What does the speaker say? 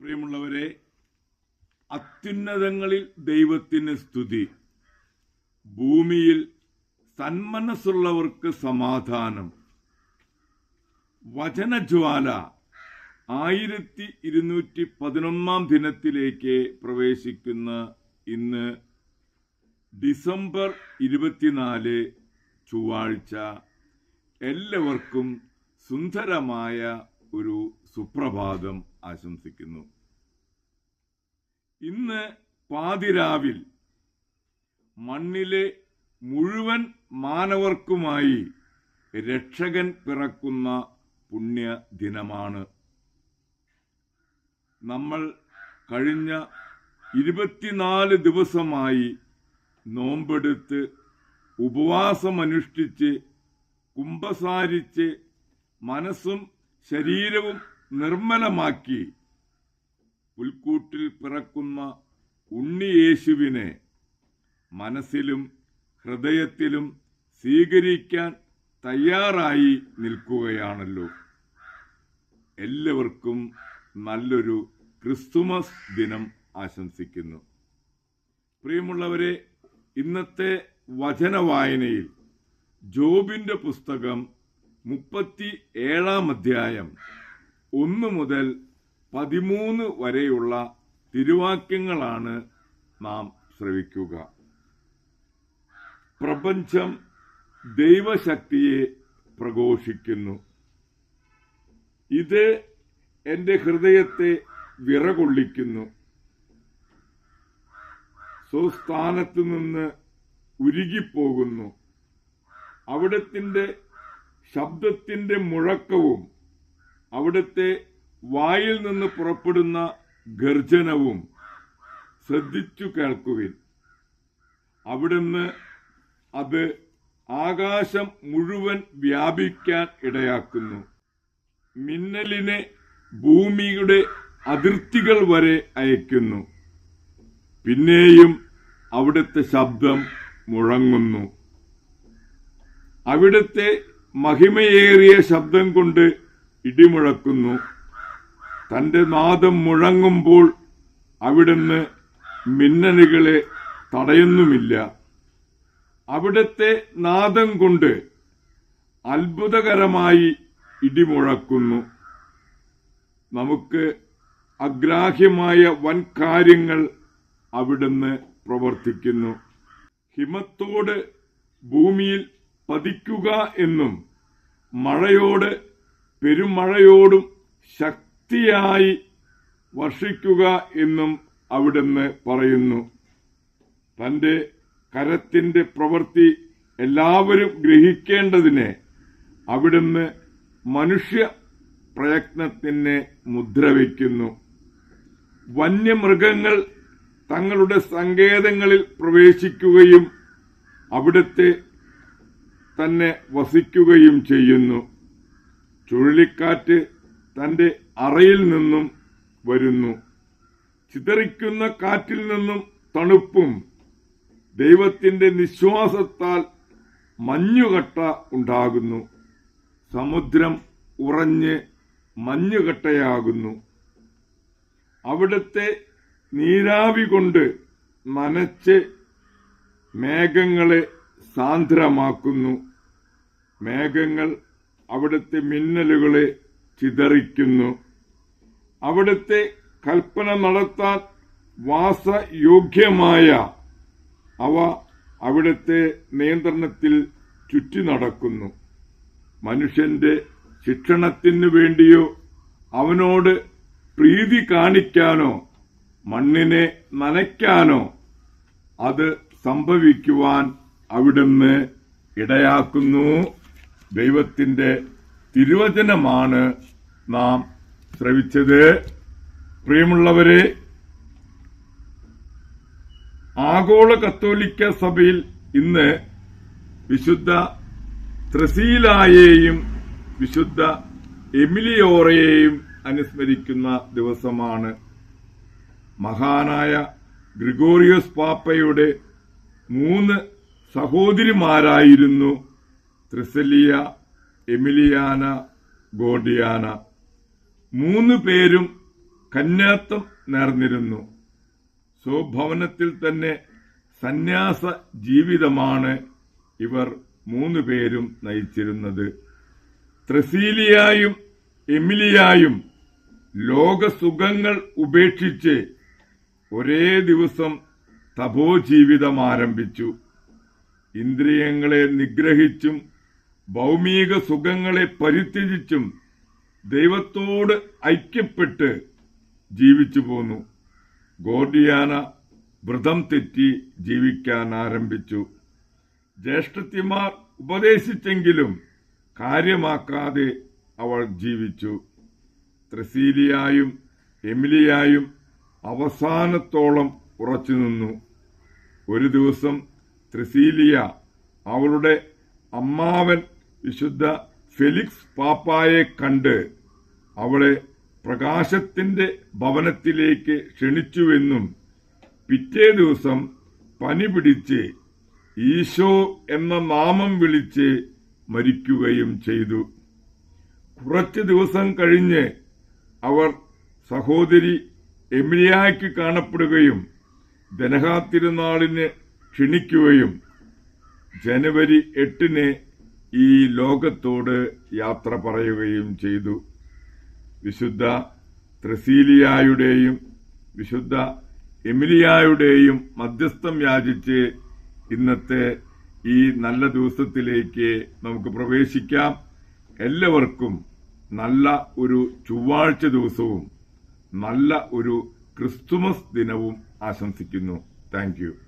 പ്രിയമുള്ളവരെ അത്യുന്നതങ്ങളിൽ ദൈവത്തിന് സ്തുതി. ഭൂമിയിൽ സന്മനസ്സുള്ളവർക്ക് സമാധാനം. വചനജ്വാല ആയിരത്തി ഇരുന്നൂറ്റി പതിനൊന്നാം ദിനത്തിലേക്ക് പ്രവേശിക്കുന്ന ഇന്ന് ഡിസംബർ ഇരുപത്തിനാല് ചൊവ്വാഴ്ച എല്ലാവർക്കും സുന്ദരമായ ഒരു സുപ്രഭാതം. ആശംസിക്കുന്നു. ഇന്ന് പാതിരാവിൽ മണ്ണിലെ മുഴുവൻ മാനവർക്കുമായി രക്ഷകൻ പിറക്കുന്ന പുണ്യ ദിനമാണ് നമ്മൾ കഴിഞ്ഞ ഇരുപത്തിനാല് ദിവസമായി നോമ്പെടുത്ത് ഉപവാസമനുഷ്ഠിച്ച് കുംഭസാരിച്ച് മനസ്സും ശരീരവും നിർമ്മലമാക്കി പുൽക്കൂട്ടിൽ പിറക്കുന്ന ഉണ്ണിയേശുവിനെ മനസ്സിലും ഹൃദയത്തിലും സ്വീകരിക്കാൻ തയ്യാറായി നിൽക്കുകയാണല്ലോ. എല്ലാവർക്കും നല്ലൊരു ക്രിസ്തുമസ് ദിനം ആശംസിക്കുന്നു. പ്രിയമുള്ളവരെ ഇന്നത്തെ വചന വായനയിൽ ജോബിന്റെ പുസ്തകം മുപ്പത്തി ഏഴാം അധ്യായം ഒന്ന് മുതൽ പതിമൂന്ന് വരെയുള്ള തിരുവാക്യങ്ങളാണ് നാം ശ്രവിക്കുക. പ്രപഞ്ചം ദൈവശക്തിയെ പ്രഘോഷിക്കുന്നു. ഇത് എന്റെ ഹൃദയത്തെ വിറകൊള്ളിക്കുന്നു. സ്വസ്ഥാനത്ത് നിന്ന് ഉരുകിപ്പോകുന്നു. അവിടത്തിന്റെ ശബ്ദത്തിന്റെ മുഴക്കവും അവിടുത്തെ വായിൽ നിന്ന് പുറപ്പെടുന്ന ഗർജനവും ശ്രദ്ധിച്ചു കേൾക്കുവിൻ. അവിടുന്ന് അത് ആകാശം മുഴുവൻ വ്യാപിക്കാൻ ഇടയാക്കുന്നു. മിന്നലിനെ ഭൂമിയുടെ അതിർത്തികൾ വരെ അയക്കുന്നു. പിന്നെയും അവിടുത്തെ ശബ്ദം മുഴങ്ങുന്നു. അവിടുത്തെ മഹിമയേറിയ ശബ്ദം കൊണ്ട് ഇടിമുഴക്കുന്നു. തന്റെ നാദം മുഴങ്ങുമ്പോൾ അവിടുന്ന് മിന്നലുകളെ തടയുന്നുമില്ല. അവിടത്തെ നാദം കൊണ്ട് അത്ഭുതകരമായി ഇടിമുഴക്കുന്നു. നമുക്ക് അഗ്രാഹ്യമായ വൻ കാര്യങ്ങൾ അവിടുന്ന് പ്രവർത്തിക്കുന്നു. ഹിമത്തോട് ഭൂമിയിൽ പതിക്കുക എന്നും മഴയോട് പെരുമഴയോടും ശക്തിയായി വർഷിക്കുക എന്നും അവിടുന്ന് പറയുന്നു. തന്റെ കരത്തിന്റെ പ്രവൃത്തി എല്ലാവരും ഗ്രഹിക്കേണ്ടതിന് അവിടുന്ന് മനുഷ്യ പ്രയത്നത്തിന് മുദ്രവയ്ക്കുന്നു വന്യമൃഗങ്ങൾ തങ്ങളുടെ സങ്കേതങ്ങളിൽ പ്രവേശിക്കുകയും അവിടുത്തെ തന്നെ വസിക്കുകയും ചെയ്യുന്നു. ചുഴലിക്കാറ്റ് തന്റെ അറയിൽ നിന്നും വരുന്നു. ചിതറിക്കുന്ന കാറ്റിൽ നിന്നും തണുപ്പും ദൈവത്തിന്റെ നിശ്വാസത്താൽ മഞ്ഞുകട്ട ഉണ്ടാകുന്നു. സമുദ്രം ഉറഞ്ഞ് മഞ്ഞുകട്ടയാകുന്നു. അവിടുത്തെ നീരാവി കൊണ്ട് നനച്ച് മേഘങ്ങളെ സാന്ദ്രമാക്കുന്നു. മേഘങ്ങൾ അവിടുത്തെ മിന്നലുകളെ ചിതറിക്കുന്നു. അവിടുത്തെ കൽപ്പന നടത്താൻ വാസയോഗ്യമായ അവ അവിടുത്തെ നിയന്ത്രണത്തിൽ ചുറ്റി നടക്കുന്നു. മനുഷ്യന്റെ ശിക്ഷണത്തിനു വേണ്ടിയോ അവനോട് പ്രീതി കാണിക്കാനോ മണ്ണിനെ നനയ്ക്കാനോ അത് സംഭവിക്കുവാൻ അവിടുന്ന് ഇടയാക്കുന്നു. ദൈവത്തിന്റെ തിരുവചനമാണ് നാം ശ്രവിച്ചത്. പ്രിയമുള്ളവരെ ആഗോള കത്തോലിക്ക സഭയിൽ ഇന്ന് വിശുദ്ധ ത്രസീലായെയും വിശുദ്ധ എമിലിയോറയെയും അനുസ്മരിക്കുന്ന ദിവസമാണ്. മഹാനായ ഗ്രിഗോറിയോസ് പാപ്പയുടെ മൂന്ന് സഹോദരിമാരായിരുന്നു ത്രിസലിയ എമിലിയാന ഗോഡിയാന മൂന്ന് പേരും കന്യാത്വം നേർന്നിരുന്നു. സ്വഭവനത്തിൽ തന്നെ സന്യാസ ജീവിതമാണ് ഇവർ മൂന്ന് പേരും നയിച്ചിരുന്നത്. ത്രസീലിയായും എമിലിയായും ലോകസുഖങ്ങൾ ഉപേക്ഷിച്ച് ഒരേ ദിവസം തപോ ജീവിതം ആരംഭിച്ചു. ഇന്ദ്രിയങ്ങളെ നിഗ്രഹിച്ചും ഭൗമിക സുഖങ്ങളെ പരിത്യജിച്ചും ദൈവത്തോട് ഐക്യപ്പെട്ട് ജീവിച്ചു പോന്നു. ഗോർഡിയാന വ്രതം തെറ്റി ജീവിക്കാൻ ആരംഭിച്ചു. ജ്യേഷ്ഠത്തിമാർ ഉപദേശിച്ചെങ്കിലും കാര്യമാക്കാതെ അവൾ ജീവിച്ചു. ത്രസീലിയായും എമിലിയായും അവസാനത്തോളം ഉറച്ചുനിന്നു ഒരു ദിവസം ത്രസീലിയ അവളുടെ അമ്മാവൻ വിശുദ്ധ ഫെലിക്സ് പാപ്പായെ കണ്ട് അവളെ പ്രകാശത്തിന്റെ ഭവനത്തിലേക്ക് ക്ഷണിച്ചുവെന്നും പിറ്റേ ദിവസം പനി പിടിച്ച് ഈശോ എന്ന നാമം വിളിച്ച് മരിക്കുകയും ചെയ്തു. കുറച്ച് ദിവസം കഴിഞ്ഞ് അവർ സഹോദരി എമിലിയായ്ക്ക് കാണപ്പെടുകയും ദനഹാ തിരുനാളിന് ക്ഷണിക്കുകയും ജനുവരി എട്ടിന് ഈ ലോകത്തോട് യാത്ര പറയുകയും ചെയ്തു. വിശുദ്ധ ത്രസീലിയായുടെയും വിശുദ്ധ എമിലിയായുടെയും മധ്യസ്ഥം യാചിച്ച് ഇന്നത്തെ ഈ നല്ല ദിവസത്തിലേക്ക് നമുക്ക് പ്രവേശിക്കാം. എല്ലാവർക്കും നല്ല ഒരു ചൊവ്വാഴ്ച ദിവസവും നല്ല ഒരു ക്രിസ്തുമസ് ദിനവും ആശംസിക്കുന്നു. താങ്ക്